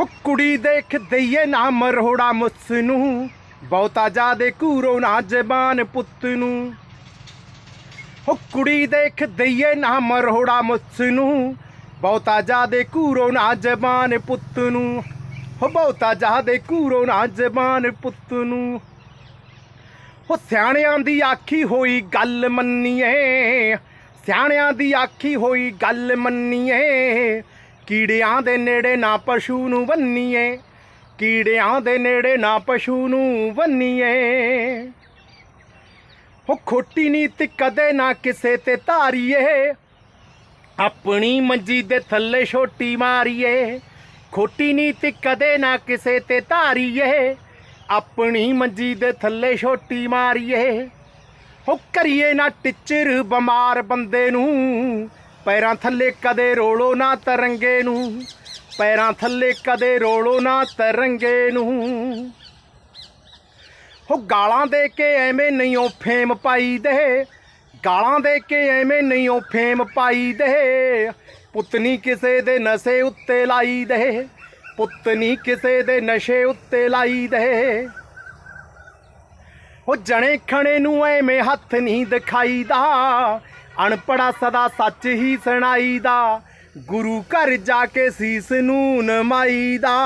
ਹੋ ਕੁੜੀ ਦੇਖ ਦਈਏ ਨਾ ਮਰੋੜਾ ਮੁੱਸ ਨੂੰ। ਬਹੁਤਾ ਜਾਦੇ ਕੂਰੋ ਨਾ ਜ਼ਬਾਨ ਪੁੱਤ ਨੂੰ। ਹੋ ਕੁੜੀ ਦੇਖ ਦਈਏ ਨਾ ਮਰੋੜਾ ਮੁੱਸ ਨੂੰ। ਬਹੁਤਾ ਜਾਦੇ ਕੂਰੋ ਨਾ ਜ਼ਬਾਨ ਪੁੱਤ ਨੂੰ। ਹੋ ਬਹੁਤਾ ਜਾਦੇ ਕੂਰੋ ਨਾ ਜ਼ਬਾਨ ਪੁੱਤ ਨੂੰ। ਹੋ ਸਿਆਣਿਆਂ ਦੀ ਆਖੀ ਹੋਈ ਗੱਲ ਮੰਨੀਏ। ਸਿਆਣਿਆਂ ਦੀ ਆਖੀ ਹੋਈ ਗੱਲ ਮੰਨੀਏ। ਕੀੜਿਆਂ ਦੇ ਨੇੜੇ ਨਾ ਪਸ਼ੂ ਨੂੰ ਬੰਨੀਏ, ਕੀੜਿਆਂ ਦੇ ਨੇੜੇ ਨਾ ਪਸ਼ੂ ਨੂੰ ਬੰਨੀਏ। ਹੋ ਖੋਟੀ ਨੀਤ ਕਦੇ ਨਾ ਕਿਸੇ ਤੇ ਧਾਰੀਏ, ਆਪਣੀ ਮੰਜੀ ਦੇ ਥੱਲੇ ਛੋਟੀ ਮਾਰੀਏ। ਖੋਟੀ ਨੀਤ ਕਦੇ ਨਾ ਕਿਸੇ ਤੇ ਧਾਰੀਏ, ਆਪਣੀ ਮੰਜੀ ਦੇ ਥੱਲੇ ਛੋਟੀ ਮਾਰੀਏ। ਹੋ ਕਰੀਏ ਨਾ ਟਿੱਚਰ ਬਿਮਾਰ ਬੰਦੇ ਨੂੰ ਪੈਰਾਂ ਥੱਲੇ ਕਦੇ ਰੋਲੋ ਨਾ ਤਰੰਗੇ ਨੂੰ। ਪੈਰਾਂ ਥੱਲੇ ਕਦੇ ਰੋਲੋ ਨਾ ਤਰੰਗੇ ਨੂੰ। ਹੋ ਗਾਲਾਂ ਦੇ ਕੇ ਐਵੇਂ ਨਹੀਂ ਉਹ ਫੇਮ ਪਾਈ ਦੇ। ਗਾਲਾਂ ਦੇ ਕੇ ਐਵੇਂ ਨਹੀਂ ਉਹ ਫੇਮ ਪਾਈ ਦੇ। ਪੁੱਤਨੀ ਕਿਸੇ ਦੇ ਨਸ਼ੇ ਉੱਤੇ ਲਾਈ ਦੇ। ਪੁੱਤਨੀ ਕਿਸੇ ਦੇ ਨਸ਼ੇ ਉੱਤੇ ਲਾਈ ਦੇ। ਉਹ ਜਣੇ ਖਣੇ ਨੂੰ ਐਵੇਂ ਹੱਥ ਨਹੀਂ ਦਿਖਾਈਦਾ। ਅਣਪੜਾ ਸਦਾ ਸੱਚ ਹੀ ਸੁਣਾਈਦਾ ਗੁਰੂ ਘਰ ਜਾ ਕੇ ਸੀਸ ਨੂੰ ਨਮਾਈਦਾ।